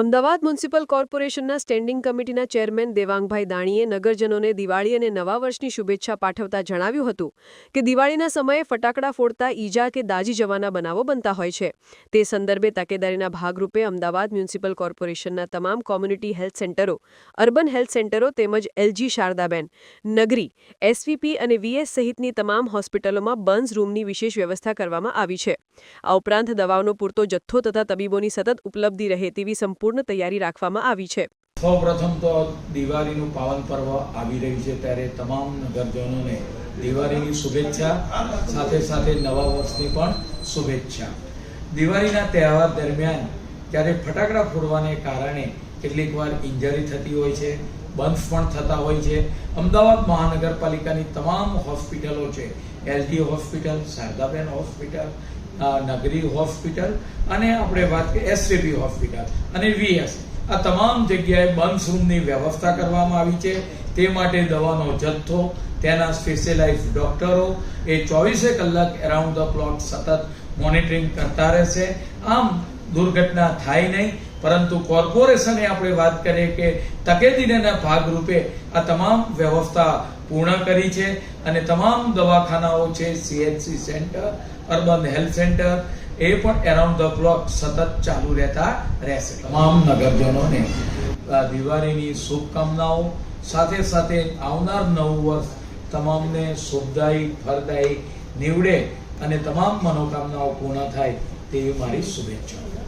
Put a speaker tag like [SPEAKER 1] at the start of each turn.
[SPEAKER 1] Ahmedabad municipal કોર્પોરેશનના standing કમિટીના chairman Devangbhai દાણીએ નગરજનોને દિવાળી અને નવા વર્ષની શુભેચ્છા પાઠવતા જણાવ્યું હતું કે દિવાળીના સમયે ફટાકડા ફોડતા ઈજા કે દાજી જવાના બનાવો બનતા હોય છે. તે સંદર્ભે તકેદારીના ભાગરૂપે અમદાવાદ મ્યુનિસિપલ કોર્પોરેશનના તમામ કોમ્યુનિટી હેલ્થ સેન્ટરો, અર્બન હેલ્થ સેન્ટરો તેમજ એલજી શારદાબેન, નગરી, એસવીપી અને વીએસ સહિતની તમામ હોસ્પિટલોમાં બર્ન્સ રૂમની વિશેષ વ્યવસ્થા કરવામાં આવી છે. આ ઉપરાંત દવાઓનો પૂરતો જથ્થો તથા તબીબોની સતત ઉપલબ્ધિ રહે તેવી સંપૂર્ણ તૈયારી રાખવામાં આવી છે.
[SPEAKER 2] સૌપ્રથમ તો દિવાળીનું પાવન પર્વ આવી રહ્યું છે ત્યારે તમામ નગરજનોને દિવાળીની શુભેચ્છા, સાથે સાથે નવા વર્ષની પણ શુભેચ્છા. દિવાળીના તહેવાર દરમિયાન ત્યારે ફટાકડા ફોડવાને કારણે કેટલીક વાર ઇન્જરી થતી હોય છે બંધ પણ થતા હોય છે. અમદાવાદ મહાનગરપાલિકાની તમામ હોસ્પિટલો છે. LG hospital, Shardaben hospital Nagri hospital અને આપણે વાત કરીએ એસસીપી હોસ્પિટલ અને વીએસ. આ તમામ જગ્યાએ બંધ રૂમની વ્યવસ્થા કરવામાં આવી છે. તે માટે દવાનો જથ્થો, તેના સ્પેશિયલાઇઝ ડોક્ટરો, એ ચોવીસે કલાક એરાઉન્ડ ધ ક્લોક સતત મોનિટરિંગ કરતા રહેશે. આમ દુર્ઘટના થાય નહીં. પરંતુ કોર્પોરેશને આપણે વાત કરીએ કે તકેદીના ભાગરૂપે આ તમામ વ્યવસ્થા પૂર્ણ કરી છે અને તમામ દવાખાનાઓ છે CHC centre, urban health centre, એ પણ એરાઉન્ડ ધ ક્લોક સતત ચાલુ રહેતા રહેશે. તમામ નગરજનોને દિવાળીની શુભકામનાઓ, સાથે સાથે આવનાર નવું વર્ષ તમામને શુભદાયી, ફળદાયી નીવડે અને તમામ મનોકામનાઓ પૂર્ણ થાય તેવી મારી શુભેચ્છાઓ.